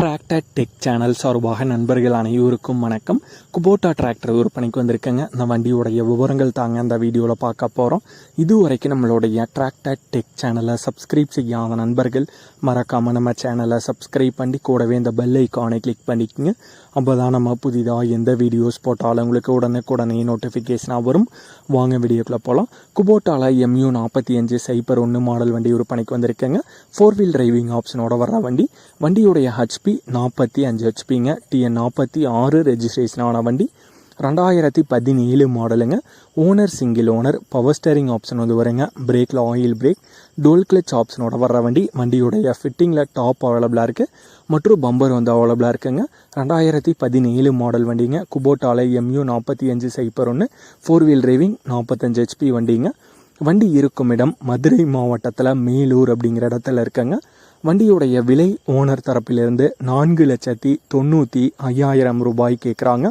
Tractor tech channel சார்பாக நண்பர்கள் அனைவருக்கும் வணக்கம். குபோட்டா டிராக்டர் விற்பனைக்கு வந்திருக்கேங்க. இந்த வண்டியோடைய விவரங்கள் தாங்க அந்த வீடியோவில் பார்க்க போகிறோம் இது வரைக்கும் நம்மளுடைய டிராக்டர் டெக் சேனலை சப்ஸ்கிரைப் செய்யாத நண்பர்கள் மறக்காமல் நம்ம சேனலை சப்ஸ்கிரைப் பண்ணி கூடவே இந்த பெல் ஐக்கானை கிளிக் பண்ணிக்கோங்க. அப்போ தான் நம்ம புதிதாக எந்த வீடியோஸ் போட்டாலும் உங்களுக்கு உடனுக்குடனே நோட்டிஃபிகேஷனாக வரும். வாங்க வீடியோக்குள்ளே போகலாம் குபோட்டாவில் எம்யூ நாற்பத்தி அஞ்சு சைப்பர் ஒன்று மாடல் வண்டி விற்பனைக்கு வந்திருக்கேங்க. ஃபோர் வீல் டிரைவிங் ஆப்ஷனோட வர்ற வண்டி. வண்டியுடைய ஹச்பி நாற்பத்தி அஞ்சு ஹெச்பிங்க டிஎன் நாற்பத்தி ஆறு ரெஜிஸ்ட்ரேஷனான வண்டி. ரெண்டாயிரத்தி பதினேழு மாடலுங்க owner single owner power steering option வந்து வருங்க. பிரேக்கில் ஆயில் பிரேக் டோல் கிளச் ஆப்ஷனோட வர்ற வண்டி. வண்டியுடைய ஃபிட்டிங்கில் டாப் அவைலபிளாக இருக்குது மற்றும் பம்பர் வந்து அவைலபிளாக இருக்குங்க. ரெண்டாயிரத்தி பதினேழு மாடல் வண்டிங்க. குபோட்டாலை எம்யூ நாற்பத்தி அஞ்சு சைப்பர் ஒன்று ஃபோர் வீல் டிரைவிங் நாற்பத்தஞ்சு ஹெச்பி வண்டிங்க. வண்டி இருக்கும் இடம் மதுரை மாவட்டத்தில் மேலூர் அப்படிங்கிற இடத்துல இருக்குங்க. வண்டியுடைய விலை ஓனர் தரப்பிலிருந்து நான்கு லட்சத்தி தொண்ணூற்றி ஐயாயிரம் ரூபாய் கேட்குறாங்க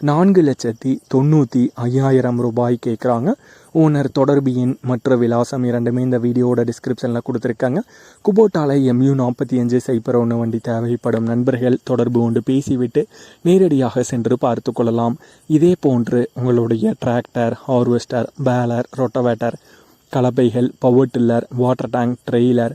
நான்கு லட்சத்தி தொண்ணூற்றி ஐயாயிரம் ரூபாய் கேட்குறாங்க ஓனர் தொடர்பு எண் மற்ற விலாசம் இரண்டுமே இந்த வீடியோவோட டிஸ்கிரிப்ஷனில் கொடுத்துருக்காங்க. குபோட்டாலை எம்யூ நாற்பத்தி அஞ்சு சைப்பர் ஒன்று வண்டி தேவைப்படும் நண்பர்கள் தொடர்பு கொண்டு பேசிவிட்டு நேரடியாக சென்று பார்த்து கொள்ளலாம். இதே போன்று உங்களுடைய tractor harvester baler rotavator கலப்பைகள் power tiller water tank trailer